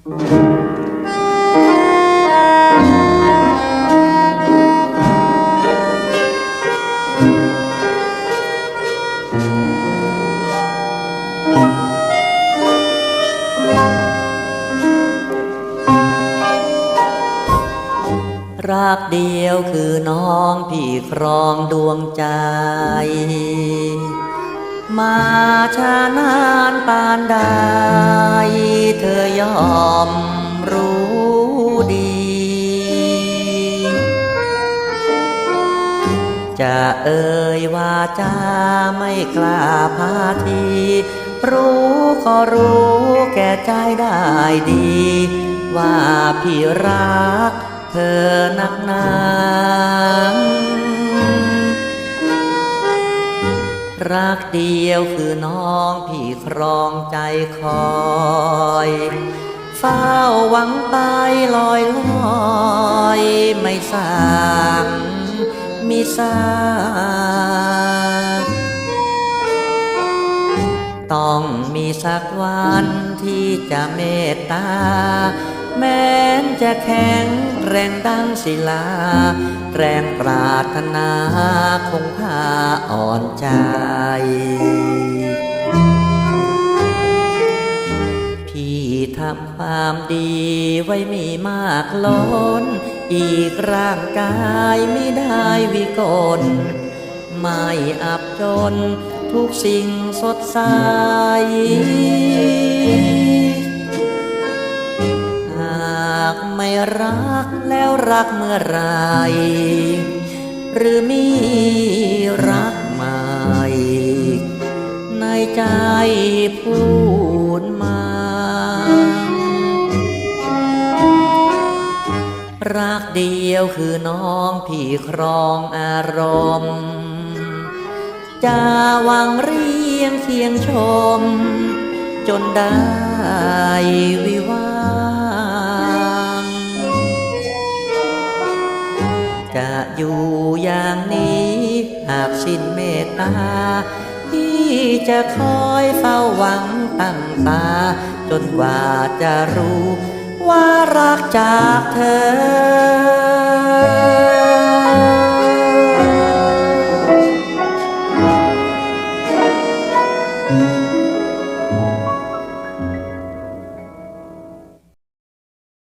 รักเดียวคือน้องพี่ครองดวงใจ มาช้านานปานใดเธอยอมรู้ดี จะเอ่ยว่าจะไม่กล้าพาที รู้ก็รู้แก่ใจได้ดี ว่าพี่รักเธอนักหนา รักเดียวคือน้องพี่ครองใจคอยเฝ้าหวังไปลอยลอยไม่สางมีสาต้อง สักวันที่จะเมตตา แม้นจะแข็งแรงดังศิลา แรงปรารถนาคงพาอ่อนใจพี่ทำความดีไว้มีมากล้น อีกร่างกายไม่ได้วิกลไม่อับจน ทุกสิ่งสดใสหากไม่รักแล้วรักเมื่อไร หรือมีรักใหม่ ในใจพูดมา รักเดียวคือน้องพี่ครองอารมณ์ จะหวังเรียงเคียงชม จนได้วิวาห์จะอยู่อย่างนี้ หากสิ้นเมตตาพี่จะคอยเฝ้าหวังตั้งตา จนกว่าจะรู้ว่ารักจากเธอ